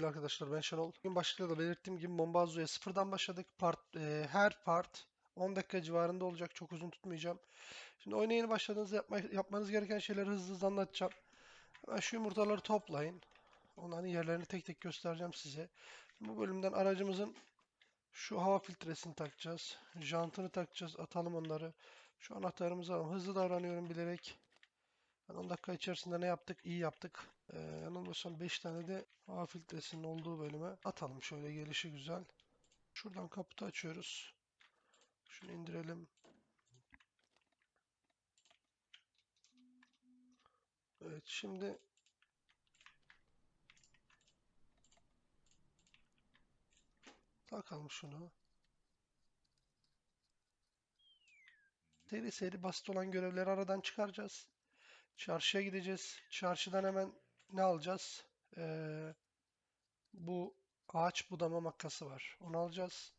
sevgili arkadaşlar ben Şenol. Bugün başlıkta da belirttiğim gibi Mombazzo'ya sıfırdan başladık. Part, e, her part 10 dakika civarında olacak. Çok uzun tutmayacağım. Şimdi oyuna yeni başladığınızda yapma, yapmanız gereken şeyleri hızlı hızlı anlatacağım. Hemen şu yumurtaları toplayın. Onların yerlerini tek tek göstereceğim size. Bu bölümden aracımızın şu hava filtresini takacağız. Jantını takacağız. Atalım onları. Şu anahtarımızı alalım. Hızlı davranıyorum bilerek. Yani 10 dakika içerisinde ne yaptık? İyi yaptık. Ee, yanılmıyorsam 5 tane de hava filtresinin olduğu bölüme atalım. Şöyle gelişi güzel. Şuradan kaputu açıyoruz. Şunu indirelim. Evet şimdi takalım şunu. Seri seri basit olan görevleri aradan çıkaracağız. Çarşıya gideceğiz. Çarşıdan hemen ne alacağız? Ee, bu ağaç budama makası var. Onu alacağız.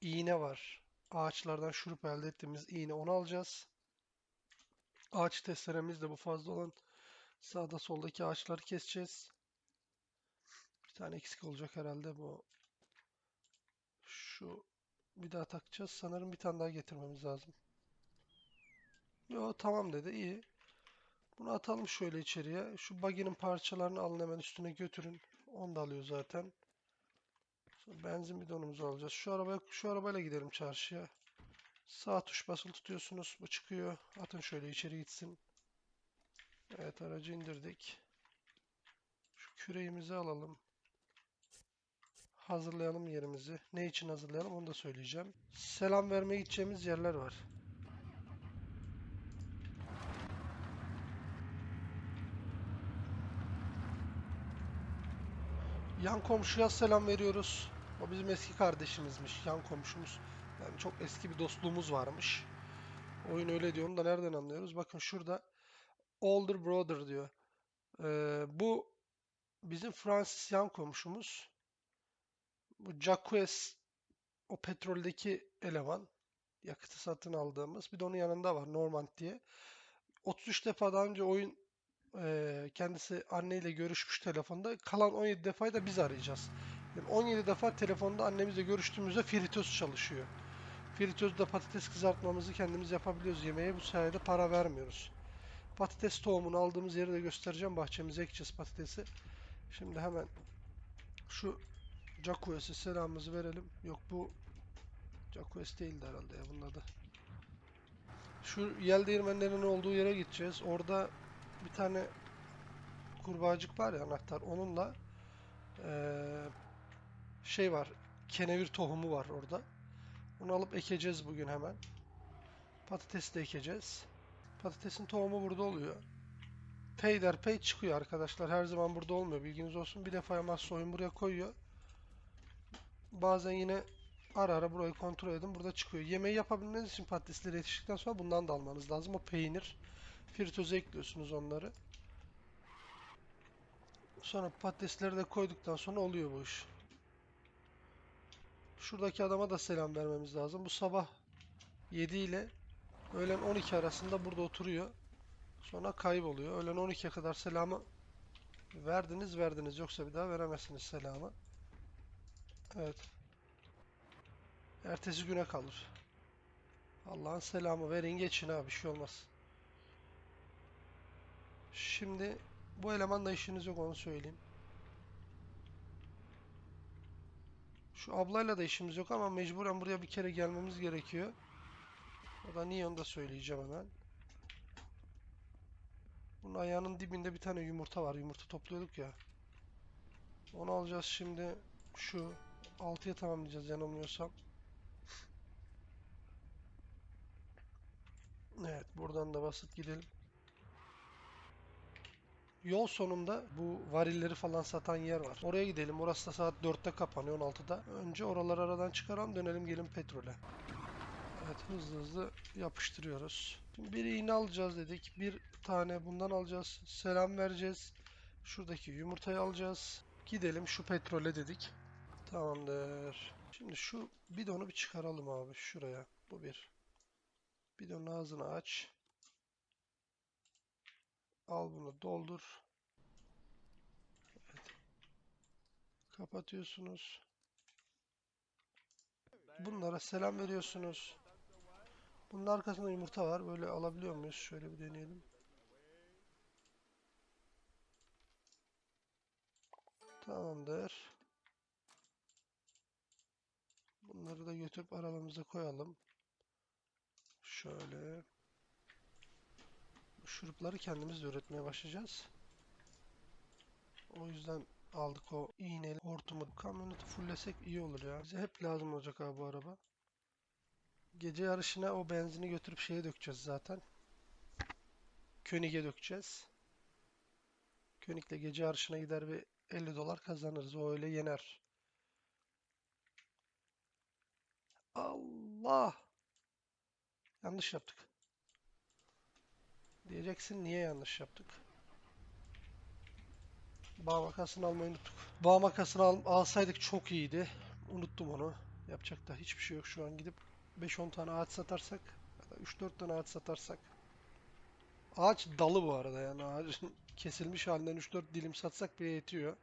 İğne var. Ağaçlardan şurup elde ettiğimiz iğne onu alacağız. Ağaç testeremiz de bu fazla olan sağda soldaki ağaçları keseceğiz. Bir tane eksik olacak herhalde bu. Şu bir daha takacağız. Sanırım bir tane daha getirmemiz lazım. Yo tamam dedi. iyi. Bunu atalım şöyle içeriye. Şu baginin parçalarını alın hemen üstüne götürün. Onu da alıyor zaten. Sonra benzin bidonumuzu alacağız. Şu arabaya şu arabayla gidelim çarşıya. Sağ tuş basılı tutuyorsunuz. Bu çıkıyor. Atın şöyle içeri gitsin. Evet aracı indirdik. Şu küreğimizi alalım. Hazırlayalım yerimizi. Ne için hazırlayalım onu da söyleyeceğim. Selam vermeye gideceğimiz yerler var. Yan komşuya selam veriyoruz. O bizim eski kardeşimizmiş. Yan komşumuz. Yani çok eski bir dostluğumuz varmış. Oyun öyle diyor. Onu da nereden anlıyoruz? Bakın şurada older brother diyor. Ee, bu bizim Francis yan komşumuz. Bu Jacques o petroldeki eleman. Yakıtı satın aldığımız. Bir de onun yanında var Normand diye. 33 defa daha önce oyun kendisi anneyle görüşmüş telefonda. Kalan 17 defayı da biz arayacağız. Yani 17 defa telefonda annemizle görüştüğümüzde fritöz çalışıyor. Fritözde patates kızartmamızı kendimiz yapabiliyoruz yemeğe. Bu sayede para vermiyoruz. Patates tohumunu aldığımız yeri de göstereceğim. Bahçemize ekeceğiz patatesi. Şimdi hemen şu Jacques'e selamımızı verelim. Yok bu Jacques değildi herhalde ya bunun adı. Şu yel değirmenlerinin olduğu yere gideceğiz. Orada bir tane kurbağacık var ya anahtar. Onunla eee, şey var. Kenevir tohumu var orada. Onu alıp ekeceğiz bugün hemen. Patates de ekeceğiz. Patatesin tohumu burada oluyor. Peyderpey çıkıyor arkadaşlar. Her zaman burada olmuyor. Bilginiz olsun. Bir defa yamazsa oyun buraya koyuyor. Bazen yine ara ara burayı kontrol edin. Burada çıkıyor. Yemeği yapabilmeniz için patatesleri yetiştikten sonra bundan da almanız lazım. O peynir. Fritöze ekliyorsunuz onları. Sonra patatesleri de koyduktan sonra oluyor bu iş. Şuradaki adama da selam vermemiz lazım. Bu sabah 7 ile öğlen 12 arasında burada oturuyor. Sonra kayboluyor. Öğlen 12'ye kadar selamı verdiniz verdiniz. Yoksa bir daha veremezsiniz selamı. Evet. Ertesi güne kalır. Allah'ın selamı verin geçin abi bir şey olmaz. Şimdi bu elemanla işiniz yok onu söyleyeyim. Şu ablayla da işimiz yok ama mecburen buraya bir kere gelmemiz gerekiyor. O da niye onu da söyleyeceğim hemen. Bunun ayağının dibinde bir tane yumurta var. Yumurta topluyorduk ya. Onu alacağız şimdi. Şu 6'ya tamamlayacağız yanılmıyorsam. Evet buradan da basit gidelim. Yol sonunda bu varilleri falan satan yer var. Oraya gidelim. Orası da saat 4'te kapanıyor 16'da. Önce oraları aradan çıkaralım dönelim gelin petrole. Evet hızlı hızlı yapıştırıyoruz. Şimdi bir iğne alacağız dedik. Bir tane bundan alacağız. Selam vereceğiz. Şuradaki yumurtayı alacağız. Gidelim şu petrole dedik. Tamamdır. Şimdi şu bidonu bir çıkaralım abi şuraya. Bu bir. Bidonun ağzını aç. Al bunu doldur. Evet. Kapatıyorsunuz. Bunlara selam veriyorsunuz. Bunun arkasında yumurta var. Böyle alabiliyor muyuz? Şöyle bir deneyelim. Tamamdır. Bunları da götürüp arabamıza koyalım. Şöyle. Şurupları kendimiz üretmeye başlayacağız. O yüzden aldık o iğneli hortumu. Kamyoneti fullesek iyi olur ya. Bize hep lazım olacak abi bu araba. Gece yarışına o benzini götürüp şeye dökeceğiz zaten. König'e dökeceğiz. König'le gece yarışına gider ve 50 dolar kazanırız. O öyle yener. Allah! Yanlış yaptık. Diyeceksin niye yanlış yaptık? Bağ makasını almayı unuttuk. Bağ makasını al- alsaydık çok iyiydi. Unuttum onu. Yapacak da hiçbir şey yok şu an gidip 5-10 tane ağaç satarsak ya da 3-4 tane ağaç satarsak. Ağaç dalı bu arada yani ağacın kesilmiş halinden 3-4 dilim satsak bile yetiyor.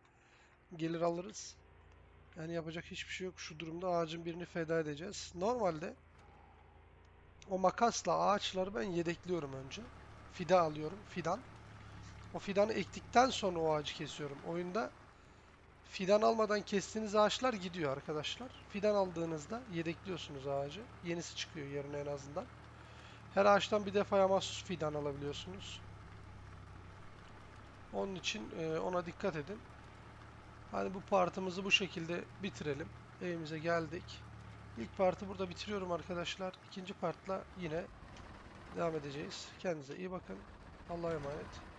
Gelir alırız. Yani yapacak hiçbir şey yok. Şu durumda ağacın birini feda edeceğiz. Normalde o makasla ağaçları ben yedekliyorum önce. Fida alıyorum. Fidan. O fidanı ektikten sonra o ağacı kesiyorum. Oyunda fidan almadan kestiğiniz ağaçlar gidiyor arkadaşlar. Fidan aldığınızda yedekliyorsunuz ağacı. Yenisi çıkıyor yerine en azından. Her ağaçtan bir defaya mahsus fidan alabiliyorsunuz. Onun için e, ona dikkat edin. Hani bu partımızı bu şekilde bitirelim. Evimize geldik. İlk partı burada bitiriyorum arkadaşlar. İkinci partla yine devam edeceğiz. Kendinize iyi bakın. Allah'a emanet.